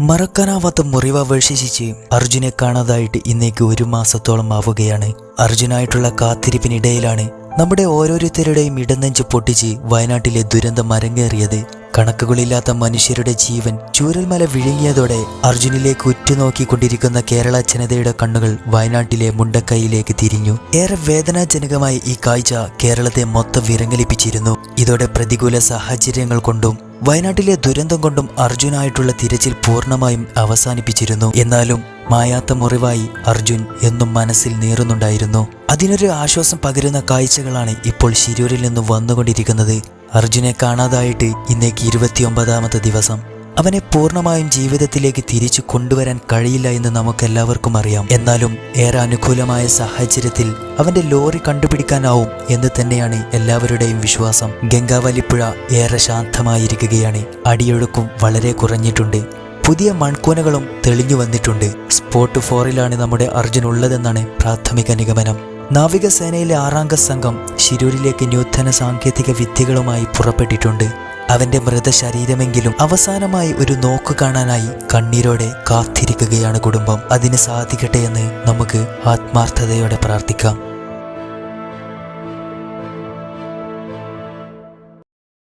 മറക്കാനാവാത്ത മുറിവ് അവശേഷിച്ച് അർജുനെ കാണാതായിട്ട് ഇന്നേക്ക് ഒരു മാസത്തോളം ആവുകയാണ്. അർജുനായിട്ടുള്ള കാത്തിരിപ്പിനിടയിലാണ് നമ്മുടെ ഓരോരുത്തരുടെയും ഇടനെഞ്ച് പൊട്ടിച്ച് വയനാട്ടിലെ ദുരന്തം അരങ്ങേറിയത്. കണക്കുകളില്ലാത്ത മനുഷ്യരുടെ ജീവൻ ചൂരൽമല വിഴുങ്ങിയതോടെ അർജുനിലേക്ക് ഉറ്റുനോക്കിക്കൊണ്ടിരിക്കുന്ന കേരള ജനതയുടെ കണ്ണുകൾ വയനാട്ടിലെ മുണ്ടക്കൈയിലേക്ക് തിരിഞ്ഞു. ഏറെ വേദനാജനകമായി ഈ കാഴ്ച കേരളത്തെ മൊത്തം വിരങ്ങലിപ്പിച്ചിരുന്നു. ഇതോടെ പ്രതികൂല സാഹചര്യങ്ങൾ കൊണ്ടും വയനാട്ടിലെ ദുരന്തം കൊണ്ടും അർജുനായിട്ടുള്ള തിരച്ചിൽ പൂർണമായും അവസാനിപ്പിച്ചിരുന്നു. എന്നാലും മായാത്ത മുറിവായി അർജുൻ എന്നും മനസ്സിൽ നീറുന്നുണ്ടായിരുന്നു. അതിനൊരു ആശ്വാസം പകരുന്ന കാഴ്ചകളാണ് ഇപ്പോൾ ശിരൂരിൽ നിന്നും വന്നുകൊണ്ടിരിക്കുന്നത്. അർജുനെ കാണാതായിട്ട് ഇന്നേക്ക് ഇരുപത്തിയൊമ്പതാമത്തെ ദിവസം. അവനെ പൂർണമായും ജീവിതത്തിലേക്ക് തിരിച്ചു കൊണ്ടുവരാൻ കഴിയില്ല എന്ന് നമുക്കെല്ലാവർക്കും അറിയാം. എന്നാലും ഏറെ അനുകൂലമായ സാഹചര്യത്തിൽ അവന്റെ ലോറി കണ്ടുപിടിക്കാനാവും എന്ന് തന്നെയാണ് എല്ലാവരുടെയും വിശ്വാസം. ഗംഗാവലിപ്പുഴ ഏറെ ശാന്തമായിരിക്കുകയാണ്. അടിയൊഴുക്കും വളരെ കുറഞ്ഞിട്ടുണ്ട്. പുതിയ മൺകൂനകളും തെളിഞ്ഞു വന്നിട്ടുണ്ട്. സ്പോട്ട് ഫോറിലാണ് നമ്മുടെ അർജുൻ ഉള്ളതെന്നാണ് പ്രാഥമിക നിഗമനം. നാവികസേനയിലെ ആറാംഗ സംഘം ശിരൂരിലേക്ക് നൂതന സാങ്കേതിക വിദ്യകളുമായി പുറപ്പെട്ടിട്ടുണ്ട്. അവന്റെ മൃതശരീരമെങ്കിലും അവസാനമായി ഒരു നോക്ക് കാണാനായി കണ്ണീരോടെ കാത്തിരിക്കുകയാണ് കുടുംബം. അതിന് സാധിക്കട്ടെ എന്ന് നമുക്ക് ആത്മാർത്ഥതയോടെ പ്രാർത്ഥിക്കാം.